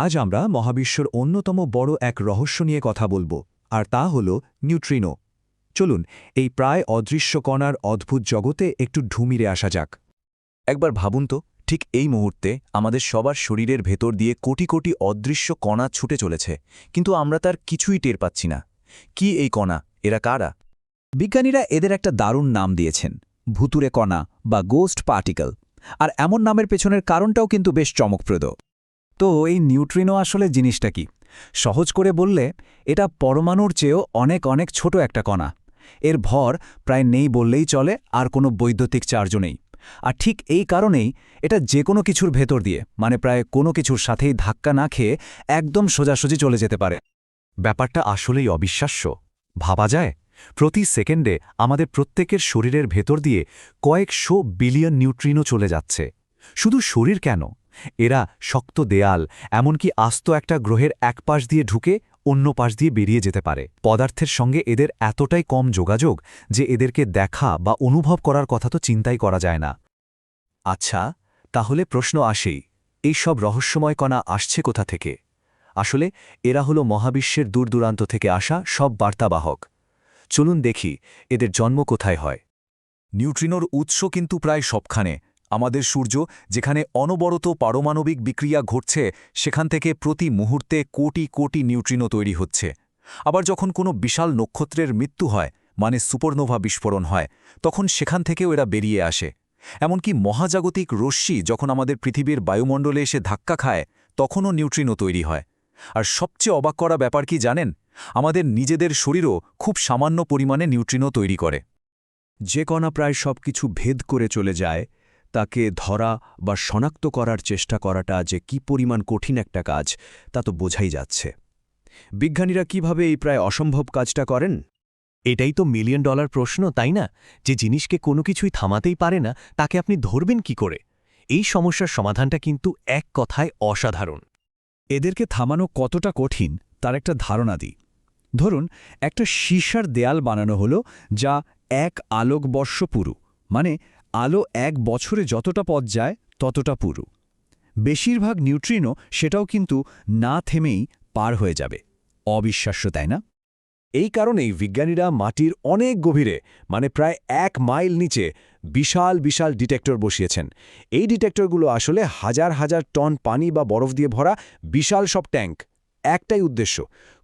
আজ আমরা মহাবিশ্বর অন্যতম বড় এক রহস্য নিয়ে কথা বলব, আর তা হল নিউট্রিনো। চলুন, এই প্রায় অদৃশ্য কণার অদ্ভুত জগতে একটু ঢুমিরে আসা যাক। একবার ভাবুন তো, ঠিক এই মুহূর্তে আমাদের সবার শরীরের ভেতর দিয়ে কোটি কোটি অদৃশ্য কণা ছুটে চলেছে, কিন্তু আমরা তার কিছুই টের পাচ্ছি না। কি এই কণা? এরা কারা? বিজ্ঞানীরা এদের একটা দারুণ নাম দিয়েছেন, ভুতুরে কণা বা গোস্ট পার্টিকেল আর এমন নামের পেছনের কারণটাও কিন্তু বেশ চমকপ্রদ। তো এই নিউট্রিনো আসলে জিনিসটা কি? সহজ করে বললে, এটা পরমাণুর চেয়েও অনেক অনেক ছোট একটা কণা। এর ভর প্রায় নেই বললেই চলে, আর কোনো বৈদ্যুতিক চার্জও নেই। আর ঠিক এই কারণেই এটা যে কোনো কিছুর ভেতর দিয়ে মানে প্রায় কোনো কিছুর সাথেই ধাক্কা না খেয়ে একদম সোজাসুজি চলে যেতে পারে। ব্যাপারটা আসলেই অবিশ্বাস্য। ভাবা যায়, প্রতি সেকেন্ডে আমাদের প্রত্যেকের শরীরের ভেতর দিয়ে কয়েকশো বিলিয়ন নিউট্রিনো চলে যাচ্ছে। শুধু শরীর কেন? এরা শক্ত দেয়াল, এমনকি আস্ত একটা গ্রহের এক পাশ দিয়ে ঢুকে অন্য পাশ দিয়ে বেরিয়ে যেতে পারে। পদার্থের সঙ্গে এদের এতটাই কম যোগাযোগ যে এদেরকে দেখা বা অনুভব করার কথা তো চিন্তাই করা যায় না। আচ্ছা তাহলে প্রশ্ন আসেই, এই সব রহস্যময় কণা আসছে কোথা থেকে? আসলে, এরা হলো মহাবিশ্বের দূরদূরান্ত থেকে আসা সব বার্তাবাহক। চলুন দেখি, এদের জন্ম কোথায় হয়। নিউট্রিনোর উৎস কিন্তু প্রায় সবখানে। আমাদের সূর্য, যেখানে অনবরত পারমাণবিক বিক্রিয়া ঘটছে, সেখান থেকে প্রতি মুহূর্তে কোটি কোটি নিউট্রিনো তৈরি হচ্ছে। আবার যখন কোনো বিশাল নক্ষত্রের মৃত্যু হয় মানে সুপরনোভা বিস্ফোরণ হয়, তখন সেখান থেকেও এরা বেরিয়ে আসে। এমনকি মহাজাগতিক রশ্মি যখন আমাদের পৃথিবীর বায়ুমণ্ডলে এসে ধাক্কা খায়, তখনও নিউট্রিনো তৈরি হয়। আর সবচেয়ে অবাক করা ব্যাপার কি জানেন? আমাদের নিজেদের শরীরও খুব সামান্য পরিমাণে নিউট্রিনো তৈরি করে। যে কণা প্রায় সব কিছু ভেদ করে চলে যায় তাকে ধরা বা শনাক্ত করার চেষ্টা করাটা যে কি পরিমাণ কঠিন একটা কাজ, তা তো বোঝাই যাচ্ছে। বিজ্ঞানীরা কীভাবে এই প্রায় অসম্ভব কাজটা করেন? এটাই তো মিলিয়ন ডলার প্রশ্ন, তাই না? যে জিনিসকে কোনো কিছুই থামাতেই পারে না, তাকে আপনি ধরবেন কি করে? এই সমস্যার সমাধানটা কিন্তু এক কথায় অসাধারণ। এদেরকে থামানো কতটা কঠিন, তার একটা ধারণা দিই। ধরুন, একটা সীসার দেয়াল বানানো হলো যা এক আলোকবর্ষ পুরু মানে আলো এক বছরে যতটা পথ যায়, ততটা পুরু। বেশিরভাগ নিউট্রিনো সেটাও কিন্তু না থেমেই পার হয়ে যাবে। অবিশ্বাস্য, তাই না? এই কারণেই বিজ্ঞানীরা মাটির অনেক গভীরে মানে প্রায় এক মাইল নিচে, বিশাল বিশাল ডিটেক্টর বসিয়েছেন। এই ডিটেক্টরগুলো আসলে হাজার হাজার টন পানি বা বরফ দিয়ে ভরা বিশাল সব ট্যাঙ্ক। একটাই উদ্দেশ্য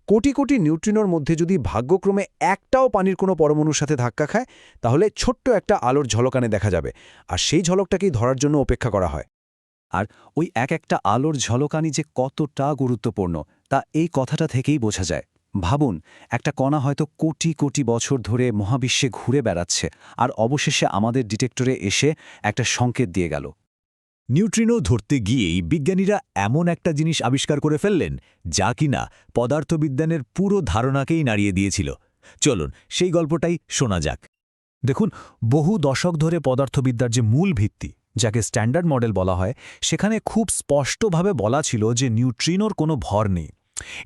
কোটি কোটি নিউট্রিনোর মধ্যে যদি ভাগ্যক্রমে একটাও পানির কোনো পরমাণুর সাথে ধাক্কা খায়, তাহলে ছোট্ট একটা আলোর ঝলকানে দেখা যাবে, আর সেই ঝলকটাকেই ধরার জন্য অপেক্ষা করা হয়। আর ওই এক একটা আলোর ঝলকানি যে কতটা গুরুত্বপূর্ণ, তা এই কথাটা থেকেই বোঝা যায়। ভাবুন, একটা কণা হয়তো কোটি কোটি বছর ধরে মহাবিশ্বে ঘুরে বেড়াচ্ছে, আর অবশেষে আমাদের ডিটেক্টরে এসে একটা সংকেত দিয়ে গেল। নিউট্রিনো ধরতে গিয়েই বিজ্ঞানীরা এমন একটা জিনিস আবিষ্কার করে ফেললেন, যা কিনা পদার্থবিজ্ঞানের পুরো ধারণাকেই নাড়িয়ে দিয়েছিল। চলুন, সেই গল্পটাই শোনা যাক। দেখুন, বহু দশক ধরে পদার্থবিদ্যার যে মূল ভিত্তি, যাকে স্ট্যান্ডার্ড মডেল বলা হয়, সেখানে খুব স্পষ্টভাবে বলা ছিল যে নিউট্রিনোর কোনো ভর নেই।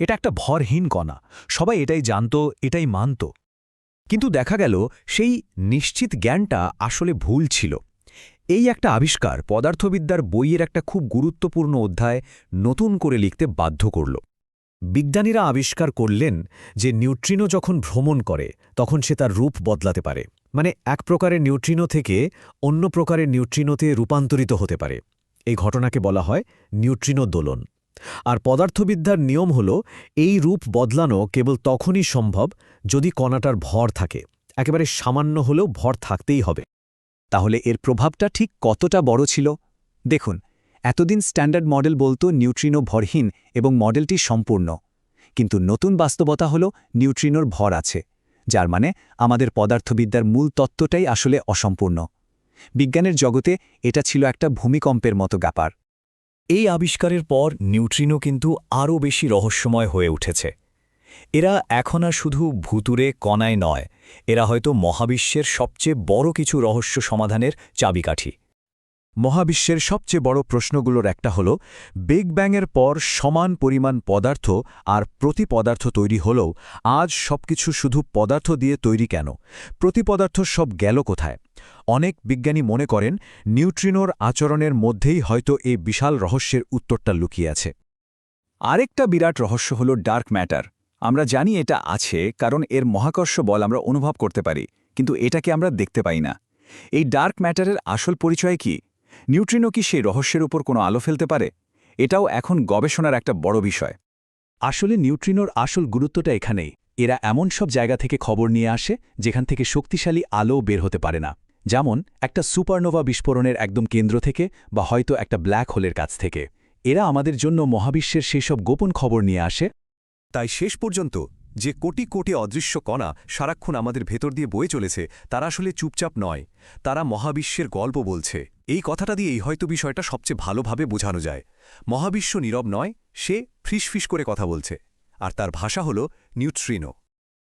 এটা একটা ভরহীন কণা, সবাই এটাই জানত, এটাই মানত। কিন্তু দেখা গেল, সেই নিশ্চিত জ্ঞানটা আসলে ভুল ছিল। এই একটা আবিষ্কার পদার্থবিদ্যার বইয়ের একটা খুব গুরুত্বপূর্ণ অধ্যায় নতুন করে লিখতে বাধ্য করল। বিজ্ঞানীরা আবিষ্কার করলেন যে নিউট্রিনো যখন ভ্রমণ করে, তখন সে তার রূপ বদলাতে পারে। মানে এক প্রকারের নিউট্রিনো থেকে অন্য প্রকারের নিউট্রিনোতে রূপান্তরিত হতে পারে। এই ঘটনাকে বলা হয় নিউট্রিনো দোলন আর পদার্থবিদ্যার নিয়ম হল, এই রূপ বদলানো কেবল তখনই সম্ভব যদি কণাটার ভর থাকে। একেবারে সামান্য হলেও ভর থাকতেই হবে। তাহলে এর প্রভাবটা ঠিক কতটা বড় ছিল? দেখুন, এতদিন স্ট্যান্ডার্ড মডেল বলতো নিউট্রিনো ভরহীন এবং মডেলটি সম্পূর্ণ। কিন্তু নতুন বাস্তবতা হল নিউট্রিনোর ভর আছে, যার মানে আমাদের পদার্থবিদ্যার মূল তত্ত্বটাই আসলে অসম্পূর্ণ। বিজ্ঞানের জগতে এটা ছিল একটা ভূমিকম্পের মতো ব্যাপার। এই আবিষ্কারের পর নিউট্রিনো কিন্তু আরও বেশি রহস্যময় হয়ে উঠেছে। এরা এখন আর শুধু ভুতুরে কণায় নয়, এরা হয়তো মহাবিশ্বের সবচেয়ে বড় কিছু রহস্য সমাধানের চাবিকাঠি। মহাবিশ্বের সবচেয়ে বড় প্রশ্নগুলোর একটা হল, বিগ ব্যাংয়ের পর সমান পরিমাণ পদার্থ আর প্রতি পদার্থ তৈরি হলেও আজ সবকিছু শুধু পদার্থ দিয়ে তৈরি কেন? প্রতি পদার্থ সব গেল কোথায়? অনেক বিজ্ঞানী মনে করেন, নিউট্রিনোর আচরণের মধ্যেই হয়তো এই বিশাল রহস্যের উত্তরটা লুকিয়ে আছে। আরেকটা বিরাট রহস্য হল ডার্ক ম্যাটার। আমরা জানি এটা আছে, কারণ এর মহাকর্ষ বল আমরা অনুভব করতে পারি, কিন্তু এটাকে আমরা দেখতে পাই না। এই ডার্ক ম্যাটারের আসল পরিচয় কি? নিউট্রিনো কি সেই রহস্যের উপর কোনো আলো ফেলতে পারে? এটাও এখন গবেষণার একটা বড় বিষয়। আসলে নিউট্রিনোর আসল গুরুত্বটা এখানেই। এরা এমন সব জায়গা থেকে খবর নিয়ে আসে, যেখান থেকে শক্তিশালী আলো বের হতে পারে না। যেমন, একটা সুপারনোভা বিস্ফোরণের একদম কেন্দ্র থেকে, বা হয়তো একটা ব্ল্যাক হোলের কাছ থেকে। এরা আমাদের জন্য মহাবিশ্বের সেসব গোপন খবর নিয়ে আসে তাই শেষ পর্যন্ত যে কোটি কোটি অদৃশ্য কণা সারাক্ষণ আমাদের ভেতর দিয়ে বয়ে চলেছে, তারা আসলে চুপচাপ নয়। তারা মহাবিশ্বের গল্প বলছে। এই কথাটা দিয়েই হয়তো বিষয়টা সবচেয়ে ভালোভাবে বোঝানো যায়। মহাবিশ্ব নীরব নয়, সে ফ্রিস ফিস করে কথা বলছে। আর তার ভাষা হল নিউট্রিনো